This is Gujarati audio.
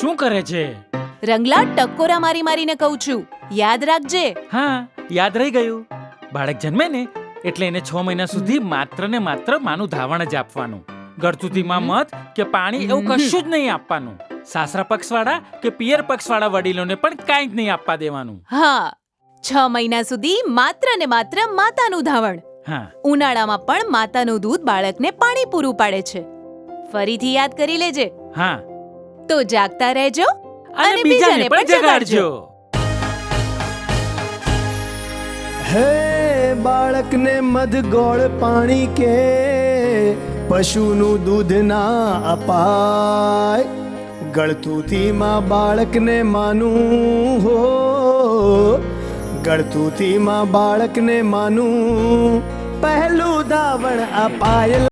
શું કરે છે? રંગલા ટકોરા મારી મારીને કહું છું. યાદ રાખજે. હા યાદ રહી ગયું. બાળક જન્મે ને એટલે એને છ મહિના સુધી માત્ર ને માત્ર માનું ધાવણ જ આપવાનું. ગળથુથીમાં મત કે પાણી એવું કશું જ નહીં આપવાનું. સાસરા પક્ષવાળા કે પિયર પક્ષવાળા વડીલોને પણ કાંઈ જ નહીં આપવા દેવાનું. હા છ મહિના સુધી માત્ર ને માત્ર માતાનું ધાવણ. હા. ઉનાળામાં પણ માતાનું દૂધ બાળકને પાણી પૂરું પાડે છે. ફરીથી યાદ કરી લેજે. હા. તો જાગતા રહેજો અને બીજાને પણ જગાડજો. હે બાળકને મધ ગોળ પાણી કે પશુનું દૂધ ના અપાય. ગળતુથીમાં બાળકને માનું હો. ગળતુથીમાં બાળકને માનું પહેલું દાવણ અપાય